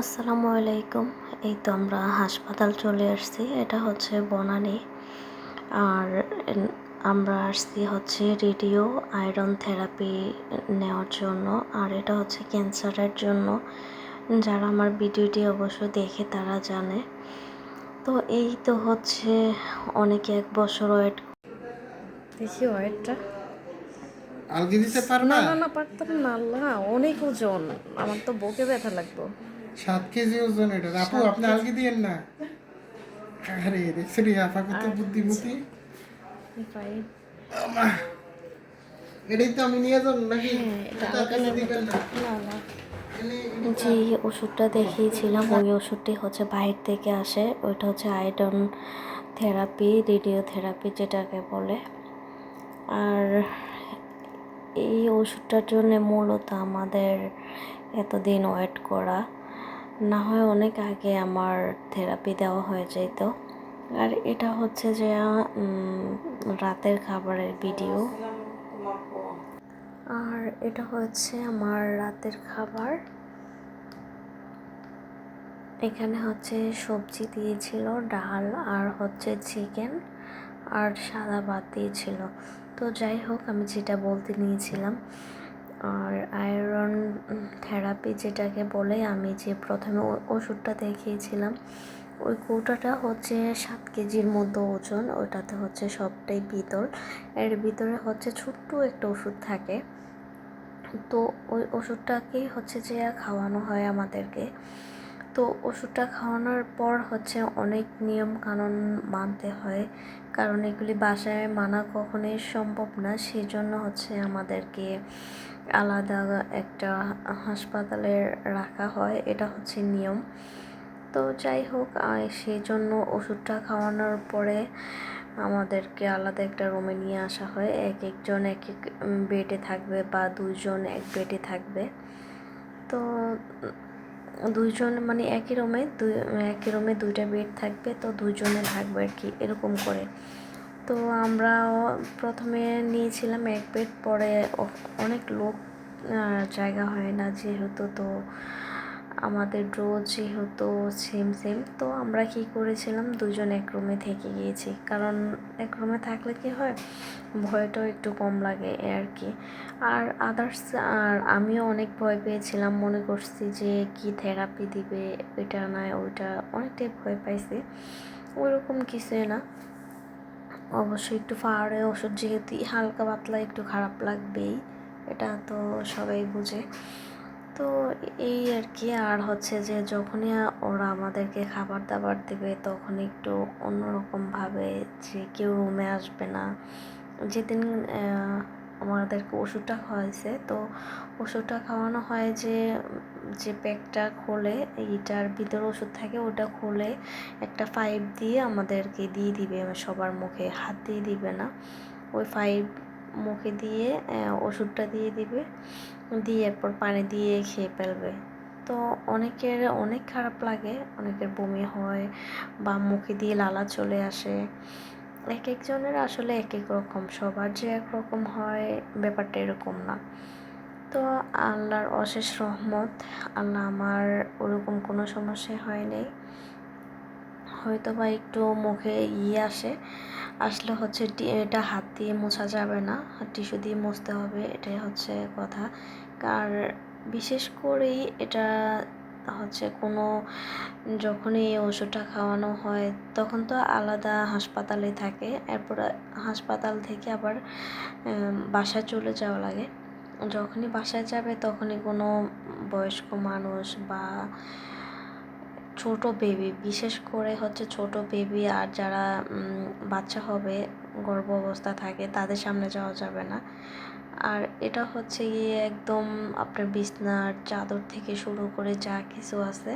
আসসালামু আলাইকুম। এই তো আমরা হাসপাতাল চলে আসছি এটা হচ্ছে বনানী। আর আমরা আসছি হচ্ছে রেডিও আয়রন থেরাপি নেওয়ার জন্য আর এটা হচ্ছে ক্যান্সারের জন্য। যারা আমার ভিডিওটি অবশ্য দেখে তারা জানে। তো এই তো হচ্ছে অনেকে এক বছর ওয়েট দেখি ওয়েটটা। আলগি দিতে পারবা? না না না পারতাম না আল্লাহ অনেক ওজন। আমার তো বুকে ব্যথা লাগতো সাত কেজি ওজন এটা। আপু আপনি আলগি দিয়েন না। আরে দেখছেন এই আপা কত বুদ্ধিমতী। পাই আমা। এটাই তো আমি নিয়ে যাব নাকি? দিবেন না। এনে- যে ওষুধটা দেখিয়েছিলাম ওই ওষুধটি হচ্ছে বাইরে থেকে আসে। ওইটা হচ্ছে আয়রন থেরাপি রেডিও থেরাপি যেটাকে বলে। আর এই ওষুধটার জন্য মূলত আমাদের এতদিন ওয়েট করা। না হয় অনেক আগে আমার থেরাপি দেওয়া হয়ে যেত আর এটা হচ্ছে যে রাতের খাবারের ভিডিও আর এটা হচ্ছে আমার রাতের খাবার। এখানে হচ্ছে সবজি দিয়েছিল, ডাল আর হচ্ছে চিকেন আর সাদা ভাত দিয়েছিল। তো যাই হোক, আমি যেটা বলতে নিয়েছিলাম আর আয়রন থেরাপি যেটাকে বলে, আমি যে প্রথমে ওষুধটা দেখিয়েছিলাম, ওই কৌটাটা হচ্ছে সাত কেজির মতো ওজন, ওটাতে হচ্ছে সবটাই ভিতর এর ভিতরে হচ্ছে ছোট্ট একটা ওষুধ থাকে। তো ওই ওষুধটাকেই হচ্ছে যে খাওয়ানো হয় আমাদেরকে। তো ওষুধটা খাওয়ানোর পর হচ্ছে অনেক নিয়ম কানুন মানতে হয়। কারণ এগুলি বাসায় মানা কখনোই সম্ভব না। সেই জন্য হচ্ছে আমাদেরকে আলাদা একটা হাসপাতালে রাখা হয়। এটা হচ্ছে নিয়ম। তো যাই হোক সেই জন্য ওষুধটা খাওয়ানোর পরে আমাদেরকে আলাদা একটা রুমে নিয়ে আসা হয়। এক একজন এক এক বেডে থাকবে বা দুজন এক বেডে থাকবে। তো দুইজন মানে একই রুমে দুই, একই রুমে দুইটা বেড থাকবে, তো দুইজনে থাকবে আর কি এরকম করে। তো আমরা প্রথমে নিয়েছিলাম এক বেড, পরে অনেক লোক জায়গা হয় না যেহেতু, তো আমাদের রোজ যেহেতু সেম সেম তো আমরা কি করেছিলাম? দুজন এক রুমে থেকে গিয়েছি। কারণ এক রুমে থাকলে কি হয়? ভয়টাও একটু কম লাগে আর কি। আর আদার্স আর আমিও অনেক ভয় পেয়েছিলাম। মনে করছি যে কি থেরাপি দিবে? এটা নয় ওইটা অনেকটাই ভয় পাইছি। ওইরকম কিছুই না। অবশ্যই একটু পাহাড়ে ওষুধ যেহেতু হালকা পাতলা একটু খারাপ লাগবেই। এটা তো সবাই বুঝে। তো এই আর কি আর হচ্ছে যে যখনই ওরা আমাদেরকে খাবার দাবার দেবে, তখন একটু অন্যরকমভাবে যে কেউ রুমে আসবে না। যেদিন আমাদেরকে ওষুধটা খাওয়াইছে, তো ওষুধটা খাওয়ানো হয় যে যে প্যাকটা খোলে, এইটার ভিতরে ওষুধ থাকে, ওটা খুলে একটা পাইপ দিয়ে আমাদেরকে দিয়ে দিবে, সবার মুখে। হাত দিয়ে দিবে না। ওই পাইপ মুখে দিয়ে ওষুধটা দিয়ে দিবে। দিয়ে এরপর পানি দিয়ে খেয়ে ফেলবে। তো অনেকের অনেক খারাপ লাগে। অনেকের বমি হয় বা মুখে দিয়ে লালা চলে আসে। এক একজনের আসলে এক এক রকম। সবার যে এক রকম হয়, ব্যাপারটা এরকম না। তো আল্লাহর অশেষ রহমত, আল্লাহ আমার ওরকম কোনো সমস্যা হয় নাই হয়তো বা একটু মুখে ইয়ে আসে। আসলে হচ্ছে এটা হাত দিয়ে মোছা যাবে না। টিস্যু দিয়ে মুছতে হবে, এটাই হচ্ছে কথা। আর বিশেষ করেই এটা হচ্ছে কোনো, যখনই এই ওষুধটা খাওয়ানো হয়, তখন তো আলাদা হাসপাতালে থাকে। এরপর হাসপাতাল থেকে আবার বাসায় চলে যাওয়া লাগে। যখনই বাসায় যাবে, তখনই কোনো বয়স্ক মানুষ বা ছোট বেবি বিশেষ করে হচ্ছে ছোট বেবি আর যারা বাচ্চা হবে, গর্ভ অবস্থা থাকে, তাদের সামনে যাওয়া যাবে না। আর এটা হচ্ছে গিয়ে একদম আপনার বিছনার চাদর থেকে শুরু করে যা কিছু আছে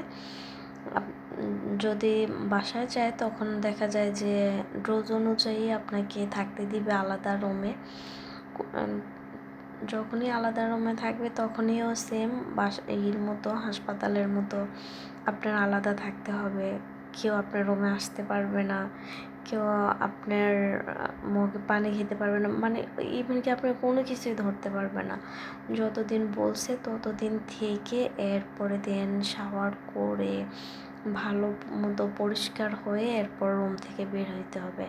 যদি বাসায় যায় তখন দেখা যায় যে, ডোজ অনুযায়ী আপনাকে থাকতে দিবে আলাদা রুমে যখনই আলাদা রুমে থাকবে তখনইও সেম বাসা, এর মতো, হাসপাতালের মতো আপনার আলাদা থাকতে হবে। কেউ আপনার রুমে আসতে পারবে না। কেউ আপনার মুখে, পানি খেতে পারবে না। মানে ইভেন কি আপনার কোনো কিছুই ধরতে পারবে না। যতদিন বলছে ততদিন থেকে এরপরে দিন শাওয়ার করে ভালো মতো পরিষ্কার হয়ে এরপর রুম থেকে বের হইতে হবে।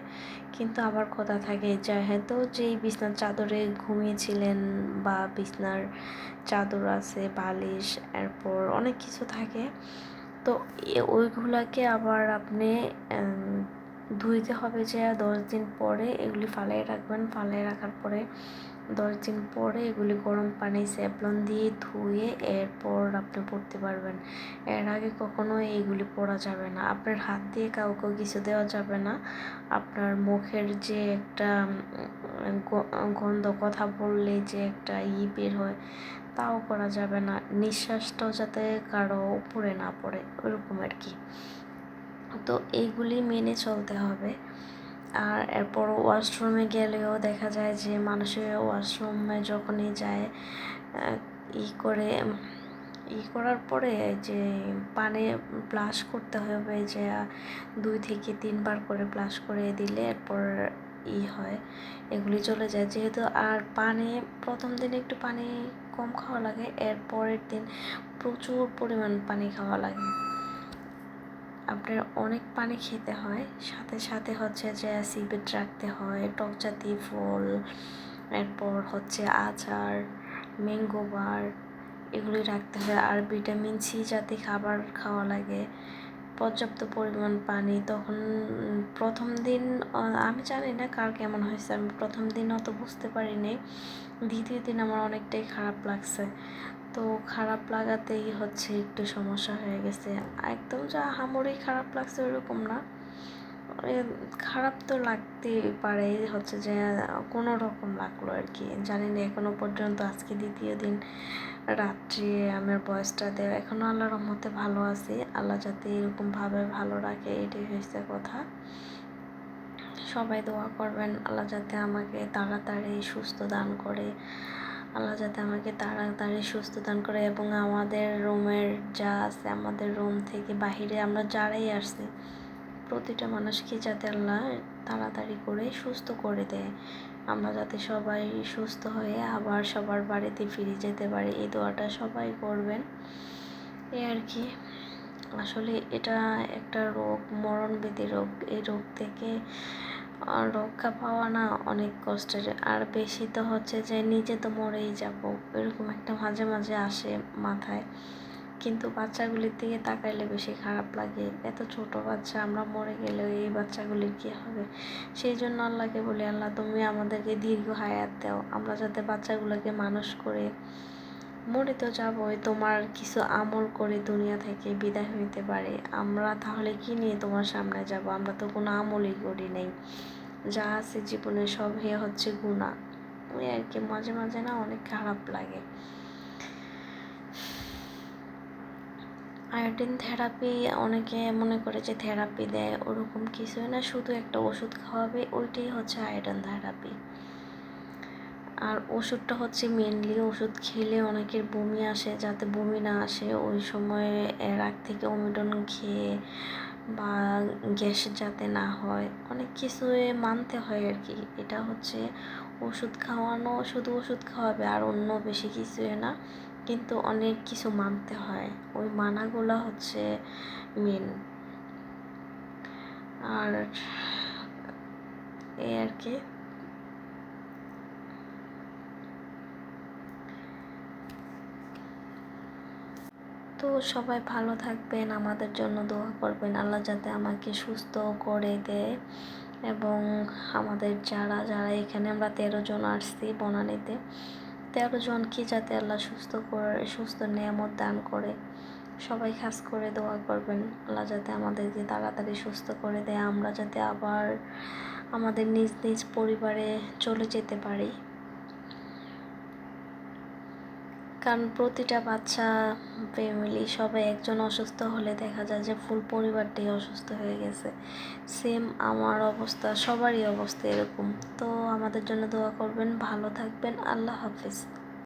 কিন্তু আবার কথা থাকে, যেহেতু যেই বিছনার চাদরে ঘুমিয়েছিলেন বা বিছনার চাদর আছে, বালিশ, এরপর অনেক কিছু থাকে, তো ওইগুলাকে আবার আপনি ধুইতে হবে যে দশ দিন পরে এগুলি ফালাই রাখবেন। ফালাই রাখার পরে দশ দিন পরে এগুলি গরম পানি স্যাভলন দিয়ে ধুয়ে এরপর আপনি পড়তে পারবেন। এর আগে কখনো এইগুলি পরা যাবে না। আপনার হাত দিয়ে কাউকে কিছু দেওয়া যাবে না। আপনার মুখের যে একটা গন্ধ, কথা বললে যে একটা ই বের হয়, তাও করা যাবে না। নিঃশ্বাসটাও যাতে কারও উপরে না পড়ে, ওরকম আর কি। তো এইগুলি মেনে চলতে হবে। আর এরপর ওয়াশরুমে গেলেও দেখা যায় যে মানুষের ওয়াশরুমে যখনই যায় ই করে, ই করার পরে যে পানে ব্লাশ করতে হবে যে দুই থেকে তিনবার করে ব্লাশ করে দিলে এরপর ই হয়, এগুলি চলে যায়। যেহেতু আর পানি, প্রথম দিন একটু পানি কম খাওয়া লাগে, এরপরের দিন প্রচুর পরিমাণ পানি খাওয়া লাগে। আপনার অনেক পানি খেতে হয়। সাথে সাথে হচ্ছে যে সিবিট রাখতে হয় টক জাতীয় ফল, এরপর হচ্ছে আচার ম্যাঙ্গোবার এগুলি রাখতে হয়। আর ভিটামিন সি জাতীয় খাবার খাওয়া লাগে। পর্যাপ্ত পরিমাণ পানি, তখন প্রথম দিন আমি জানি না কার কেমন হয়েছে, আমি প্রথম দিন অত বুঝতে পারিনি। দ্বিতীয় দিন আমার অনেকটাই খারাপ লাগছে। তো খারাপ লাগাতেই হচ্ছে একটু সমস্যা হয়ে গেছে। একদম যা হামড়ি খারাপ লাগছে ওরকম না। খারাপ তো লাগতেই পারে, হচ্ছে যে, কোনো রকম লাগল আর কি। জানি না, এখনও পর্যন্ত আজকে দ্বিতীয় দিন রাত্রে আমার বয়সটা দেওয়া এখনও আল্লাহর রহমতে ভালো আছি। আল্লাহ যাতে এরকমভাবে ভালো রাখে, এটাই হয়েছে কথা। সবাই দোয়া করবেন, আল্লাহ যাতে আমাকে তাড়াতাড়ি সুস্থ দান করে। আল্লাহ যাতে আমাকে তাড়াতাড়ি সুস্থ দান করে এবং আমাদের রুমের যা আছে, আমাদের রুম থেকে বাহিরে আমরা যারাই আসছি, প্রতিটা মানুষকে যাতে আল্লাহ তাড়াতাড়ি করে সুস্থ করে দেয়। আমরা যাতে সবাই সুস্থ হয়ে আবার সবার বাড়িতে ফিরে যেতে পারি, এই দোয়াটা সবাই করবেন। এই আর কি। আসলে এটা একটা রোগ, মরণবেদী রোগ। এই রোগ থেকে রক্ষা পাওয়া না অনেক কষ্টের। আর বেশি তো হচ্ছে যে, নিজে তো মরেই যাব, এরকম একটা মাঝে মাঝে আসে মাথায়। কিন্তু বাচ্চাগুলির দিকে তাকাইলে বেশি খারাপ লাগে। এত ছোট বাচ্চা, আমরা মরে গেলে এই বাচ্চাগুলির কি হবে? সেই জন্য আল্লাহকে বলি, আল্লাহ, তুমি আমাদেরকে দীর্ঘ হায়াত দাও। আমরা যাতে বাচ্চাগুলোকে মানুষ করে মরে তো যাবই, তোমার কিছু আমল করে দুনিয়া থেকে বিদায় হইতে পারে। আমরা তাহলে কি নিয়ে তোমার সামনে যাব? আমরা তো কোনো আমলই করি নাই। যা আছে জীবনে সব হে হচ্ছে গুণা ওই আর কি, মাঝে মাঝে না অনেক খারাপ লাগে। আয়োডিন থেরাপি অনেকে মনে করে যে থেরাপি দেয় ওরকম কিছুই না, শুধু একটা ওষুধ খাওয়াবে, ওইটাই হচ্ছে আয়োডিন থেরাপি। আর ওষুধটা হচ্ছে মেনলি ওষুধ খেলে অনেকের বমি আসে, যাতে বমি না আসে, ওই সময় এর আগ থেকে অমিডন খেয়ে বা গ্যাস যাতে না হয়, অনেক কিছু মানতে হয় আর কি। এটা হচ্ছে ওষুধ খাওয়ানো, শুধু ওষুধ খাওয়াবে আর অন্য বেশি কিছু না। কিন্তু অনেক কিছু মানতে হয়। ওই মানাগুলো হচ্ছে মেন আর এই আর কি। তো সবাই ভালো থাকবেন, আমাদের জন্য দোয়া করবেন। আল্লাহ যাতে আমাকে সুস্থ করে দেয় এবং আমাদের যারা যারা এখানে আমরা তেরো জন আসছি বনানীতে তেরো জনকে যাতে আল্লাহ সুস্থ করে, সুস্থ নিয়ামত দান করে। সবাই খাস করে দোয়া করবেন। আল্লাহ যাতে আমাদেরকে তাড়াতাড়ি সুস্থ করে দেয়। আমরা যাতে আবার আমাদের নিজ নিজ পরিবারে চলে যেতে পারি। কারণ প্রতিটা বাচ্চা ফ্যামিলি সবাই একজন অসুস্থ হলে দেখা যায় যে ফুল পরিবারটি অসুস্থ হয়ে গেছে। সেম আমার অবস্থা, সবারই অবস্থা এরকম। তো আমাদের জন্য দোয়া করবেন, ভালো থাকবেন, আল্লাহ হাফিজ।